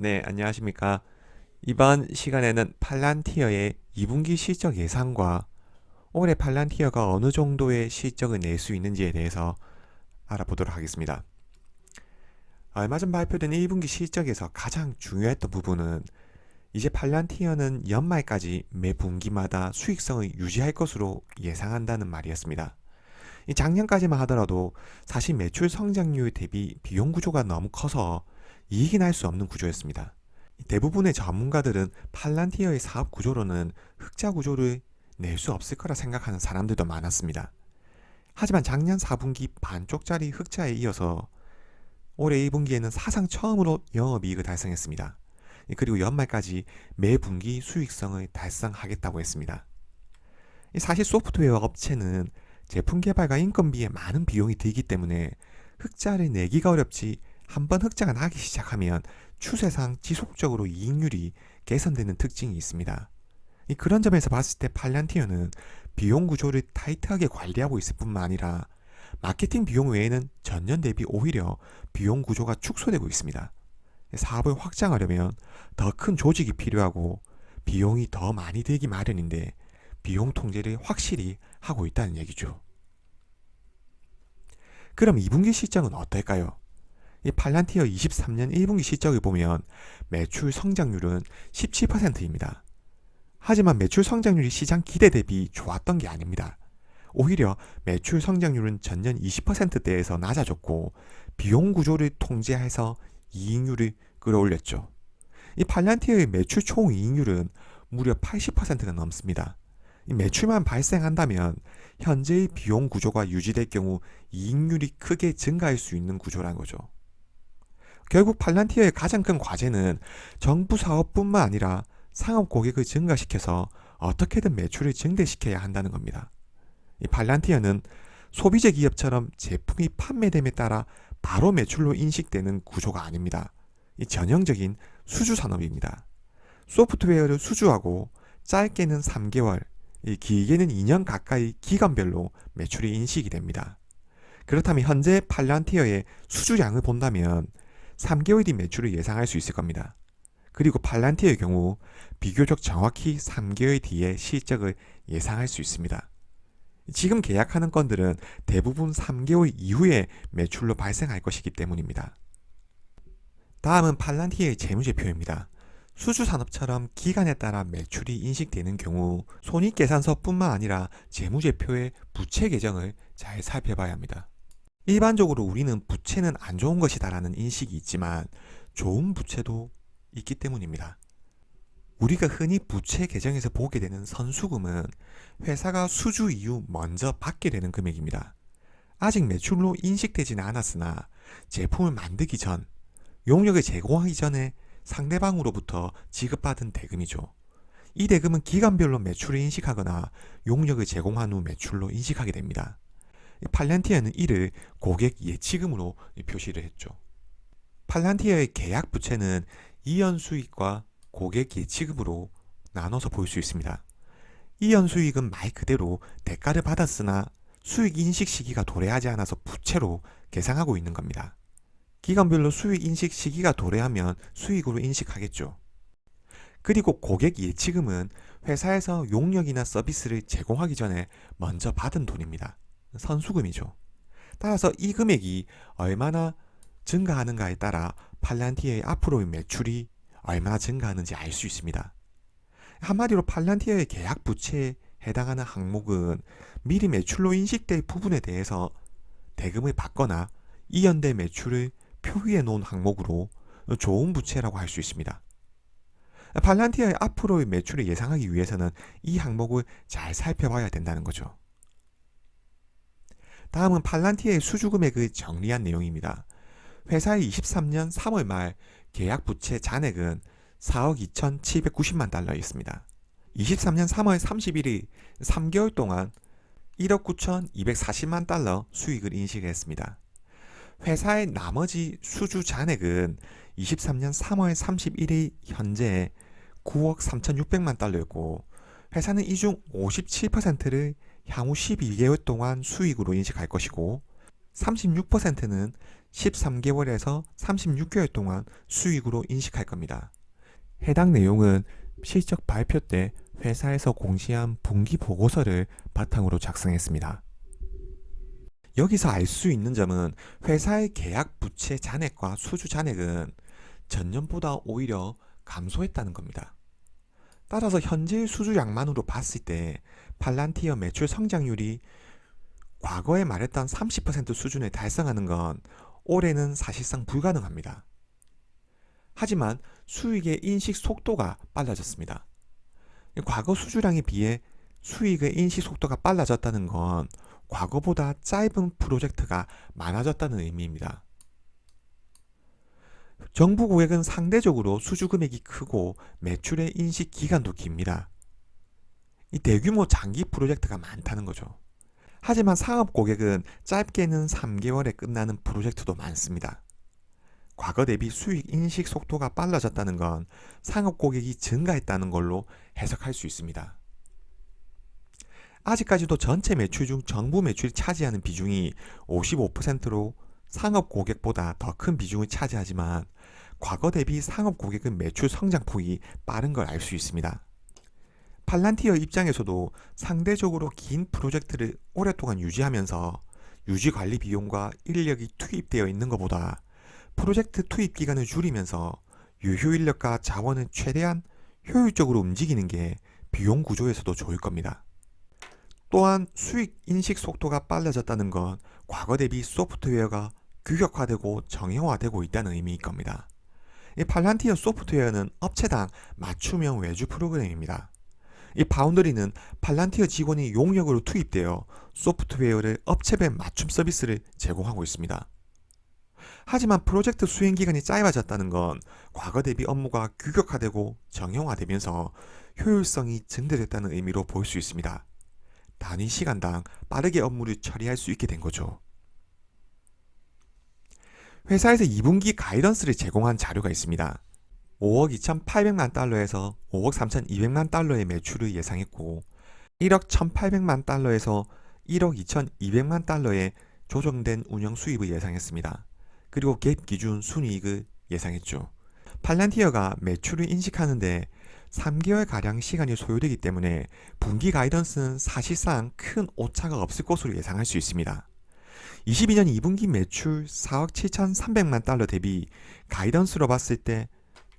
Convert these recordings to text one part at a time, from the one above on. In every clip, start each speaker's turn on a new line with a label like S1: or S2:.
S1: 네, 안녕하십니까. 이번 시간에는 팔란티어의 2분기 실적 예상과 올해 팔란티어가 어느 정도의 실적을 낼 수 있는지에 대해서 알아보도록 하겠습니다. 얼마 전 발표된 1분기 실적에서 가장 중요했던 부분은 이제 팔란티어는 연말까지 매 분기마다 수익성을 유지할 것으로 예상한다는 말이었습니다. 이 작년까지만 하더라도 사실 매출 성장률 대비 비용 구조가 너무 커서 이익이 날 수 없는 구조였습니다. 대부분의 전문가들은 팔란티어의 사업 구조로는 흑자 구조를 낼 수 없을 거라 생각하는 사람들도 많았습니다. 하지만 작년 4분기 반쪽짜리 흑자에 이어서 올해 1분기에는 사상 처음으로 영업이익을 달성했습니다. 그리고 연말까지 매 분기 수익성을 달성하겠다고 했습니다. 사실 소프트웨어 업체는 제품 개발과 인건비에 많은 비용이 들기 때문에 흑자를 내기가 어렵지 한번 흑자가 나기 시작하면 추세상 지속적으로 이익률이 개선되는 특징이 있습니다. 그런 점에서 봤을 때 팔란티어는 비용 구조를 타이트하게 관리하고 있을 뿐만 아니라 마케팅 비용 외에는 전년 대비 오히려 비용 구조가 축소되고 있습니다. 사업을 확장하려면 더 큰 조직이 필요하고 비용이 더 많이 들기 마련인데 비용 통제를 확실히 하고 있다는 얘기죠. 그럼 2분기 실적은 어떨까요? 이 팔란티어 23년 1분기 실적을 보면 매출 성장률은 17%입니다. 하지만 매출 성장률이 시장 기대 대비 좋았던 게 아닙니다. 오히려 매출 성장률은 전년 20%대에서 낮아졌고 비용 구조를 통제해서 이익률을 끌어올렸죠. 이 팔란티어의 매출 총 이익률은 무려 80%가 넘습니다. 이 매출만 발생한다면 현재의 비용 구조가 유지될 경우 이익률이 크게 증가할 수 있는 구조란 거죠. 결국 팔란티어의 가장 큰 과제는 정부 사업뿐만 아니라 상업 고객을 증가시켜서 어떻게든 매출을 증대시켜야 한다는 겁니다. 이 팔란티어는 소비재 기업처럼 제품이 판매됨에 따라 바로 매출로 인식되는 구조가 아닙니다. 이 전형적인 수주 산업입니다. 소프트웨어를 수주하고 짧게는 3개월, 길게는 2년 가까이 기간별로 매출이 인식이 됩니다. 그렇다면 현재 팔란티어의 수주량을 본다면 3개월 뒤 매출을 예상할 수 있을 겁니다. 그리고 팔란티의 경우 비교적 정확히 3개월 뒤에 실적을 예상할 수 있습니다. 지금 계약하는 건들은 대부분 3개월 이후에 매출로 발생할 것이기 때문입니다. 다음은 팔란티의 재무제표입니다. 수주 산업처럼 기간에 따라 매출이 인식되는 경우 손익 계산서뿐만 아니라 재무제표의 부채 계정을 잘 살펴봐야 합니다. 일반적으로 우리는 부채는 안 좋은 것이다라는 인식이 있지만 좋은 부채도 있기 때문입니다. 우리가 흔히 부채 계정에서 보게 되는 선수금은 회사가 수주 이후 먼저 받게 되는 금액입니다. 아직 매출로 인식되지는 않았으나 제품을 만들기 전, 용역을 제공하기 전에 상대방으로부터 지급받은 대금이죠. 이 대금은 기간별로 매출을 인식하거나 용역을 제공한 후 매출로 인식하게 됩니다. 팔란티어는 이를 고객 예치금으로 표시를 했죠. 팔란티어의 계약 부채는 이연 수익과 고객 예치금으로 나눠서 볼 수 있습니다. 이연 수익은 말 그대로 대가를 받았으나 수익 인식 시기가 도래하지 않아서 부채로 계상하고 있는 겁니다. 기간별로 수익 인식 시기가 도래하면 수익으로 인식하겠죠. 그리고 고객 예치금은 회사에서 용역이나 서비스를 제공하기 전에 먼저 받은 돈입니다. 선수금이죠. 따라서 이 금액이 얼마나 증가하는가에 따라 팔란티어의 앞으로의 매출이 얼마나 증가하는지 알 수 있습니다. 한마디로 팔란티어의 계약 부채에 해당하는 항목은 미리 매출로 인식될 부분에 대해서 대금을 받거나 이연대 매출을 표기해 놓은 항목으로 좋은 부채라고 할 수 있습니다. 팔란티어의 앞으로의 매출을 예상하기 위해서는 이 항목을 잘 살펴봐야 된다는 거죠. 다음은 팔란티의 수주 금액을 정리한 내용입니다. 회사의 23년 3월 말 계약 부채 잔액은 4억 2,790만 달러였습니다. 23년 3월 31일 3개월 동안 1억 9,240만 달러 수익을 인식했습니다. 회사의 나머지 수주 잔액은 23년 3월 31일 현재 9억 3,600만 달러였고 회사는 이 중 57%를 향후 12개월 동안 수익으로 인식할 것이고 36%는 13개월에서 36개월 동안 수익으로 인식할 겁니다. 해당 내용은 실적 발표 때 회사에서 공시한 분기 보고서를 바탕으로 작성했습니다. 여기서 알 수 있는 점은 회사의 계약 부채 잔액과 수주 잔액은 전년보다 오히려 감소했다는 겁니다. 따라서 현재의 수주량만으로 봤을 때 팔란티어 매출 성장률이 과거에 말했던 30% 수준을 달성하는 건 올해는 사실상 불가능합니다. 하지만 수익의 인식 속도가 빨라졌습니다. 과거 수주량에 비해 수익의 인식 속도가 빨라졌다는 건 과거보다 짧은 프로젝트가 많아졌다는 의미입니다. 정부 고객은 상대적으로 수주 금액이 크고 매출의 인식 기간도 깁니다. 이 대규모 장기 프로젝트가 많다는 거죠. 하지만 상업 고객은 짧게는 3개월에 끝나는 프로젝트도 많습니다. 과거 대비 수익 인식 속도가 빨라졌다는 건 상업 고객이 증가했다는 걸로 해석할 수 있습니다. 아직까지도 전체 매출 중 정부 매출이 차지하는 비중이 55%로 상업 고객보다 더 큰 비중을 차지하지만 과거 대비 상업 고객은 매출 성장폭이 빠른 걸 알 수 있습니다. 팔란티어 입장에서도 상대적으로 긴 프로젝트를 오랫동안 유지하면서 유지 관리 비용과 인력이 투입되어 있는 것보다 프로젝트 투입 기간을 줄이면서 유효 인력과 자원을 최대한 효율적으로 움직이는 게 비용 구조에서도 좋을 겁니다. 또한 수익 인식 속도가 빨라졌다는 건 과거 대비 소프트웨어가 규격화되고 정형화되고 있다는 의미일 겁니다. 이 팔란티어 소프트웨어는 업체당 맞춤형 외주 프로그램입니다. 이 바운더리는 팔란티어 직원이 용역으로 투입되어 소프트웨어를 업체별 맞춤 서비스를 제공하고 있습니다. 하지만 프로젝트 수행 기간이 짧아졌다는 건 과거 대비 업무가 규격화되고 정형화되면서 효율성이 증대됐다는 의미로 볼 수 있습니다. 단위 시간당 빠르게 업무를 처리할 수 있게 된 거죠. 회사에서 2분기 가이던스를 제공한 자료가 있습니다. 5억 2,800만 달러에서 5억 3,200만 달러의 매출을 예상했고 1억 1,800만 달러에서 1억 2,200만 달러의 조정된 운영 수입을 예상했습니다. 그리고 갭 기준 순이익을 예상했죠. 팔란티어가 매출을 인식하는데 3개월 가량 시간이 소요되기 때문에 분기 가이던스는 사실상 큰 오차가 없을 것으로 예상할 수 있습니다. 22년 2분기 매출 4억 7,300만 달러 대비 가이던스로 봤을 때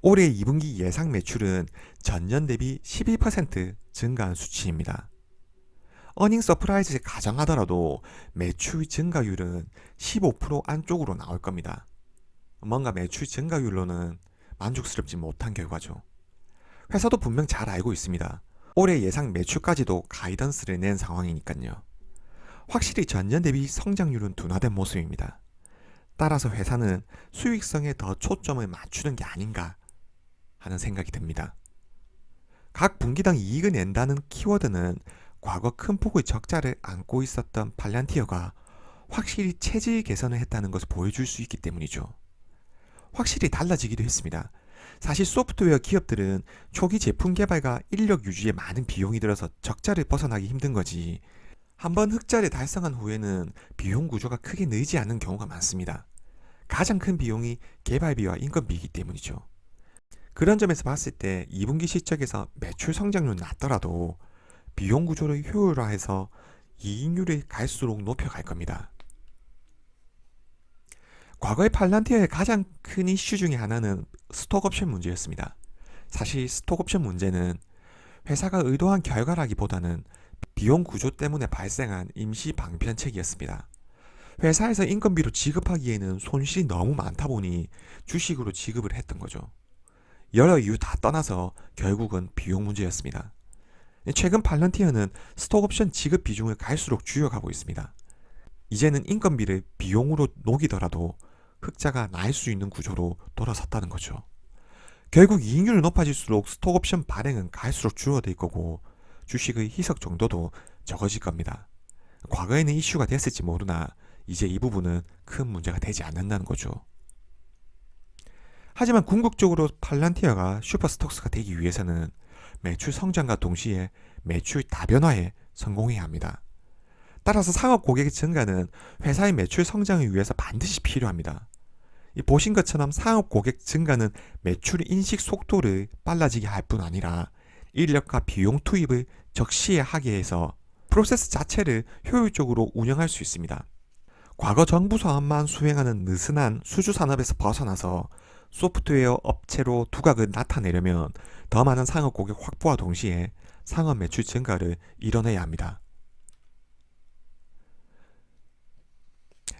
S1: 올해 2분기 예상 매출은 전년 대비 12% 증가한 수치입니다. 어닝 서프라이즈를 가정하더라도 매출 증가율은 15% 안쪽으로 나올 겁니다. 뭔가 매출 증가율로는 만족스럽지 못한 결과죠. 회사도 분명 잘 알고 있습니다. 올해 예상 매출까지도 가이던스를 낸 상황이니까요. 확실히 전년 대비 성장률은 둔화된 모습입니다. 따라서 회사는 수익성에 더 초점을 맞추는 게 아닌가 하는 생각이 듭니다. 각 분기당 이익을 낸다는 키워드는 과거 큰 폭의 적자를 안고 있었던 팔란티어가 확실히 체질 개선을 했다는 것을 보여줄 수 있기 때문이죠. 확실히 달라지기도 했습니다. 사실 소프트웨어 기업들은 초기 제품 개발과 인력 유지에 많은 비용이 들어서 적자를 벗어나기 힘든 거지. 한번 흑자를 달성한 후에는 비용 구조가 크게 늘지 않는 경우가 많습니다. 가장 큰 비용이 개발비와 인건비이기 때문이죠. 그런 점에서 봤을 때 2분기 실적에서 매출 성장률은 낮더라도 비용 구조를 효율화해서 이익률을 갈수록 높여갈 겁니다. 과거의 팔란티어의 가장 큰 이슈 중에 하나는 스톡옵션 문제였습니다. 사실 스톡옵션 문제는 회사가 의도한 결과라기보다는 비용 구조 때문에 발생한 임시 방편책이었습니다. 회사에서 인건비로 지급하기에는 손실이 너무 많다 보니 주식으로 지급을 했던 거죠. 여러 이유 다 떠나서 결국은 비용 문제였습니다. 최근 팔런티어는 스톡옵션 지급 비중을 갈수록 줄여가고 있습니다. 이제는 인건비를 비용으로 녹이더라도 흑자가 날 수 있는 구조로 돌아섰다는 거죠. 결국 이익률이 높아질수록 스톡옵션 발행은 갈수록 줄어들 거고 주식의 희석 정도도 적어질 겁니다. 과거에는 이슈가 됐을지 모르나 이제 이 부분은 큰 문제가 되지 않는다는 거죠. 하지만 궁극적으로 팔란티어가 슈퍼스톡스가 되기 위해서는 매출 성장과 동시에 매출 다변화에 성공해야 합니다. 따라서 상업 고객의 증가는 회사의 매출 성장을 위해서 반드시 필요합니다. 이 보신 것처럼 상업 고객 증가는 매출 인식 속도를 빨라지게 할 뿐 아니라 인력과 비용 투입을 적시에 하게 해서 프로세스 자체를 효율적으로 운영할 수 있습니다. 과거 정부 사업만 수행하는 느슨한 수주 산업에서 벗어나서 소프트웨어 업체로 두각을 나타내려면 더 많은 상업 고객 확보와 동시에 상업 매출 증가를 이뤄내야 합니다.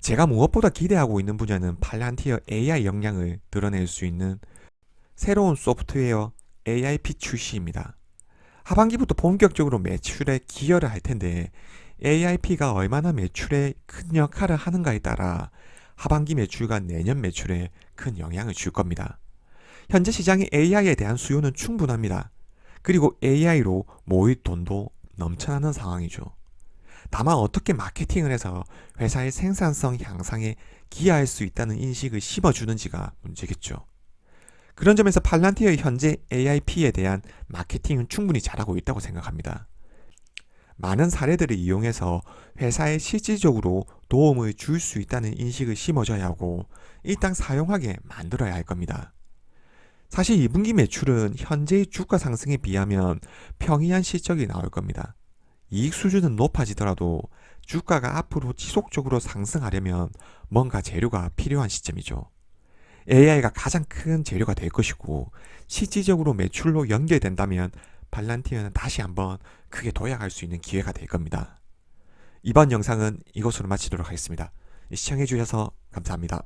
S1: 제가 무엇보다 기대하고 있는 분야는 팔란티어 AI 역량을 드러낼 수 있는 새로운 소프트웨어 AIP 출시입니다. 하반기부터 본격적으로 매출에 기여를 할 텐데 AIP가 얼마나 매출에 큰 역할을 하는가에 따라 하반기 매출과 내년 매출에 큰 영향을 줄 겁니다. 현재 시장의 AI에 대한 수요는 충분합니다. 그리고 AI로 모일 돈도 넘쳐나는 상황이죠. 다만 어떻게 마케팅을 해서 회사의 생산성 향상에 기여할 수 있다는 인식을 심어주는지가 문제겠죠. 그런 점에서 팔란티어의 현재 AIP에 대한 마케팅은 충분히 잘하고 있다고 생각합니다. 많은 사례들을 이용해서 회사에 실질적으로 도움을 줄 수 있다는 인식을 심어줘야 하고 일단 사용하게 만들어야 할 겁니다. 사실 2분기 매출은 현재의 주가 상승에 비하면 평이한 실적이 나올 겁니다. 이익 수준은 높아지더라도 주가가 앞으로 지속적으로 상승하려면 뭔가 재료가 필요한 시점이죠. AI가 가장 큰 재료가 될 것이고 실질적으로 매출로 연결된다면 발란티어는 다시 한번 크게 도약할 수 있는 기회가 될 겁니다. 이번 영상은 이것으로 마치도록 하겠습니다. 시청해주셔서 감사합니다.